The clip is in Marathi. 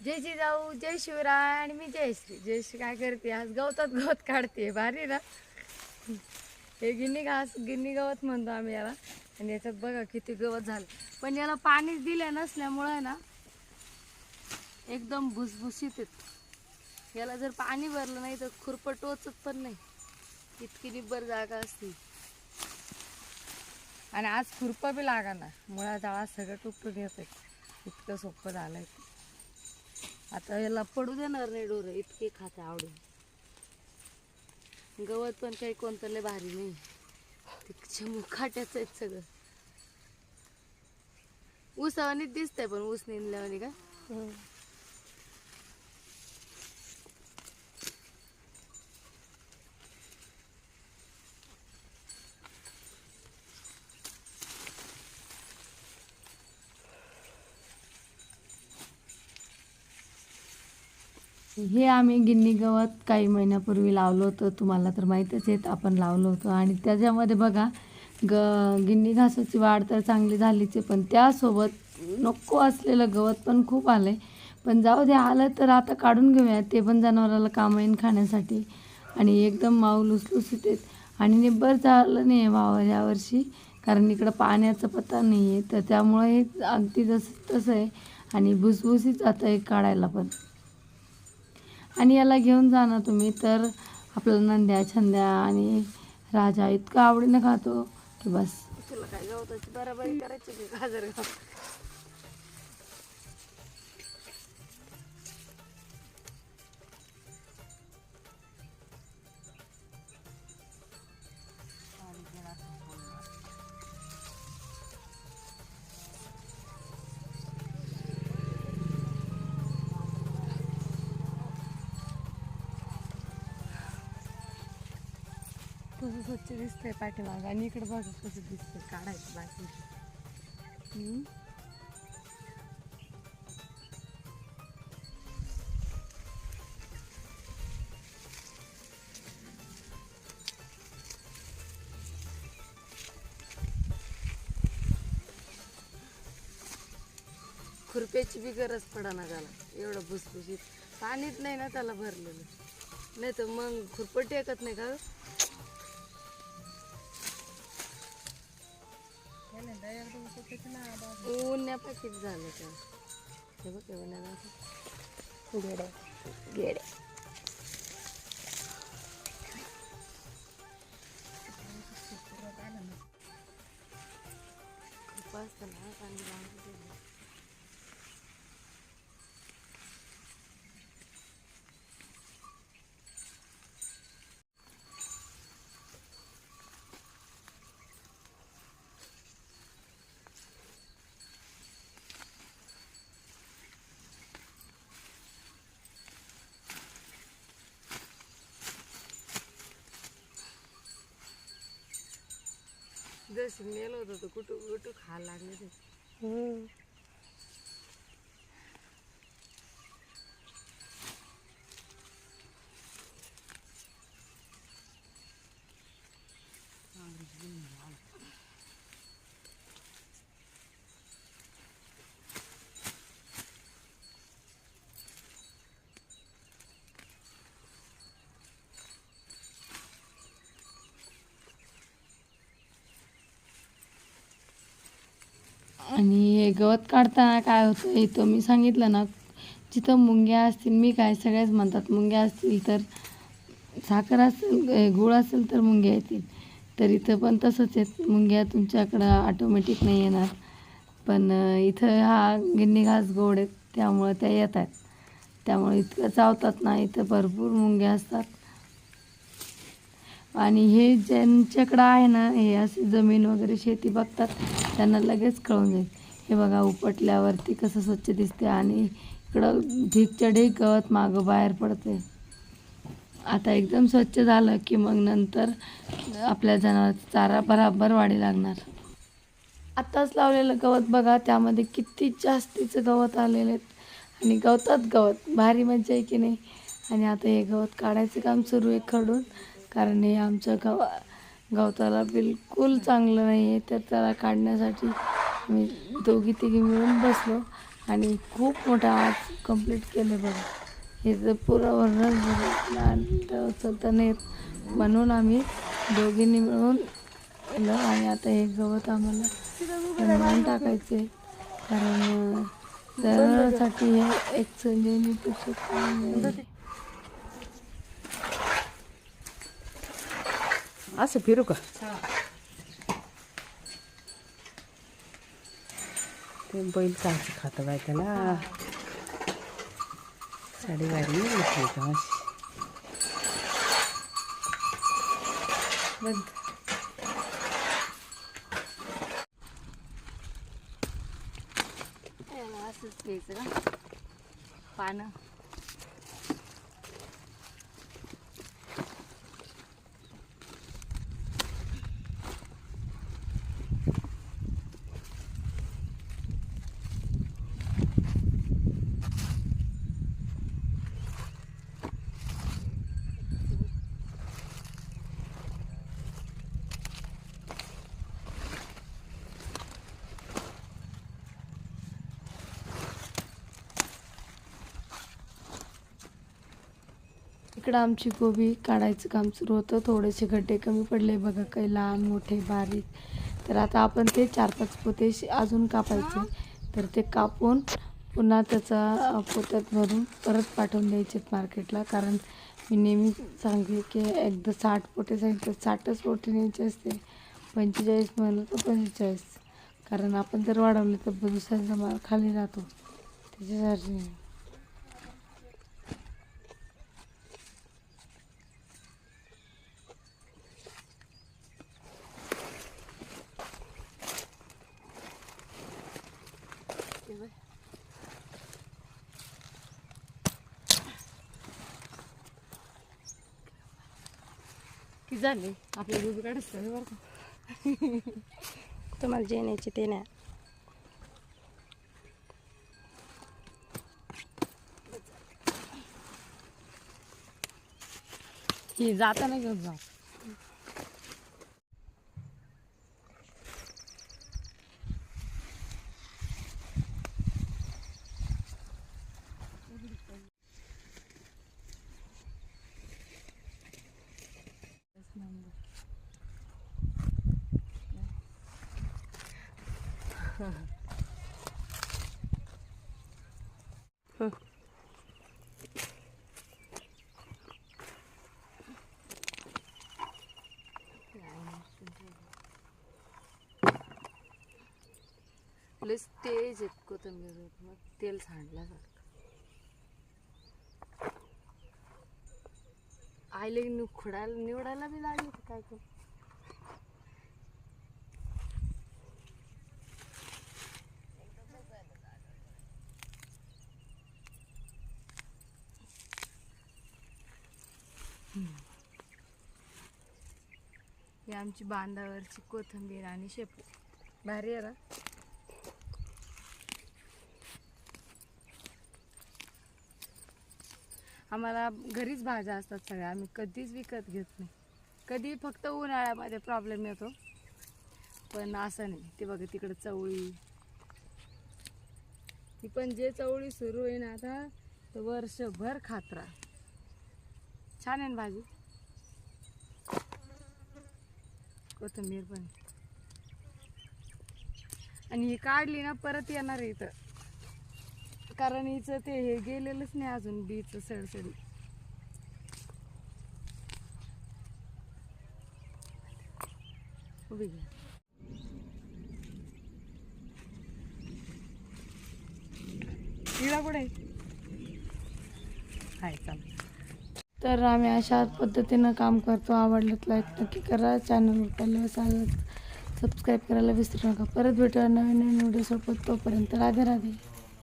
जयची जाऊ जय शिवराय आणि मी जयश्री जयश्री काय करते आज? गवतात गवत काढते भारी ना? हे गिन्नी घास गिन्नी गवत म्हणतो आम्ही याला. आणि याच्यात बघा किती गवत झालं. पण याला पाणीच दिलं नसल्यामुळं ना एकदम भुसभुशीत येत याला जर पाणी भरलं नाही तर खुरपं टोचत पण नाही. इतकी निब्बर जागा असते. आणि आज खुरपं बी लागा ना मुळा जाळा सगळं टुकटून येते इतकं सोपं झालं आहे आता याला पडू देणार नाही डोरं इतके खाते आवडून. गवत पण काही कोणतं लय भारी नाही. ते खाट्याच आहेत सगळं. ऊसावानीच दिसतंय पण ऊस निंदल्यावानी का? हे आम्ही गिन्नी गवत काही महिन्यापूर्वी लावलं होतं. तुम्हाला तर माहीतच आहेत आपण लावलं होतं. आणि त्याच्यामध्ये बघा ग गिन्नी घासाची वाढ तर चांगली झालीच आहे पण त्यासोबत नको असलेलं गवत पण खूप आलं आहे पण जाऊ दे आलं तर आता काढून घेऊया. ते पण जनावराला काम येईन खाण्यासाठी. आणि एकदम माऊल लुसलुसीत आहेत. आणि निब्बर झालं नाही आहे वावर यावर्षी कारण इकडं पाण्याचा पत्ता नाही आहे. तर त्यामुळे हे अगदी जसं तसं आहे. आणि भुसभुशीत जातं आहे काढायला पण. आणि याला घेऊन जा ना तुम्ही. तर आपला नंद्या छंद्या आणि राजा इतका आवडीनं खातो की बस. तुला काय गवताची बराबरी करायची की गाजर कसं स्वच्छ दिसतंय पाठीमाग आणि इकडे बघा कसं दिसतंय काढायचं बाकी. खुरप्याची बी गरज पडा त्याला. एवढं भुसभुशीत. पाणीच नाही ना त्याला भरलेलं. नाही तर मग खुरपट टेकत नाही का? ग? उन्हापाकीच झालं का? हे बघ हे उन्हाळा गेड्या गेड्या खूप असतं ना कांदे होतं तर कुठं कुठं खायला लागले ते. आणि हे गवत काढताना काय होतं इथं? मी सांगितलं ना जिथं मुंग्या असतील मी काय सगळेच म्हणतात मुंग्या असतील तर साखर असेल गुळ असेल तर मुंग्या येतील. तर इथं पण तसंच आहेत. मुंग्या तुमच्याकडं ऑटोमॅटिक नाही येणार. पण इथं हा गिन्नी घास गोड आहेत त्यामुळं त्या येत आहेत. त्यामुळे इतकं चावतात ना इथं भरपूर मुंग्या असतात. आणि हे ज्यांच्याकडं आहे ना हे अशी जमीन वगैरे शेती बघतात त्यांना लगेच कळून जाईल. हे बघा उपटल्यावरती कसं स्वच्छ दिसते आणि इकडं ढीकच्या ढीक गवत मागं बाहेर पडते आता एकदम स्वच्छ झालं की मग नंतर आपल्या जनावरांचा चारा बराबर वाढी लागणार. आत्ताच लावलेलं गवत बघा त्यामध्ये किती जास्तीचं गवत आलेलं आहेत आणि गवतात गवत भारी मजा आहे की नाही? आणि आता हे गवत काढायचं काम सुरू आहे खडून. कारण हे आमचं गव गवताला बिलकुल चांगलं नाही आहे तर त्याला काढण्यासाठी आम्ही दोघी तिघी मिळून बसलो आणि खूप मोठा आज कंप्लीट केलं बघा. हे तर पुरं वर्णच बघितलं आणि नाही येत. म्हणून आम्ही दोघींनी मिळून केलं आणि आता हे गवत आम्हाला बनवून टाकायचे कारण अं, दरसाठी हे एक संजीवनी पुस्तक असं फिरू का? ते बैल कायचं खातं बाय त्याला साडी का बंद. असंच घ्यायचं पानं. इकडं आमची गोबी काढायचं काम सुरू होतं. थोडेसे गड्डे कमी पडले. बघा काही लहान मोठे बारीक. तर आता आपण ते चार पाच पोते अजून कापायचे. तर ते कापून पुन्हा त्याचा पोत्यात भरून परत पाठवून द्यायचे मार्केटला. कारण मी नेहमी सांगते की एकदा साठ पोटे सांगितलं साठच पोटे न्यायचे असते. पंचेचाळीस म्हणलं तर पंचेचाळीस. कारण आपण जर वाढवले तर दुसऱ्यांचा माल खाली राहतो त्याच्यासाठी. झाले. आपल्या दूध काढत बरं का. तुम्हाला जे न्यायचे ते न्या ही जाताना घेऊन जा. लस तेज आहेत तुम्ही मग तेल सांडल्यासारखं. आईला निवडायला निवडायला बी लागली काय करू? ही आमची बांधावरची कोथिंबीर आणि शेपू. भारी आहे ना? आम्हाला घरीच भाज्या असतात सगळ्या. आम्ही कधीच विकत घेत नाही. कधी फक्त उन्हाळ्यामध्ये प्रॉब्लेम येतो. पण असं नाही. ते बघा तिकडं चवळी. ती पण जे चवळी सुरू आहे ना आता तर वर्षभर खात्रा छान आहे ना भाजी? कोथिंबीर पण. आणि ही काढली ना परत येणार आहे इथं. कारण हिचं ते हे गेलेलंच नाही अजून बीचं सडसडी. उभी घ्या इडा कुठे हाय चालेल तर आम्ही अशा पद्धतीनं काम करतो. आवडलं लाईक नक्की करा. चॅनल पहिल्या सबस्क्राईब करायला विसरू नका. परत भेटूया नवीन नवीन व्हिडिओ सोबत. तोपर्यंत राधे राधे.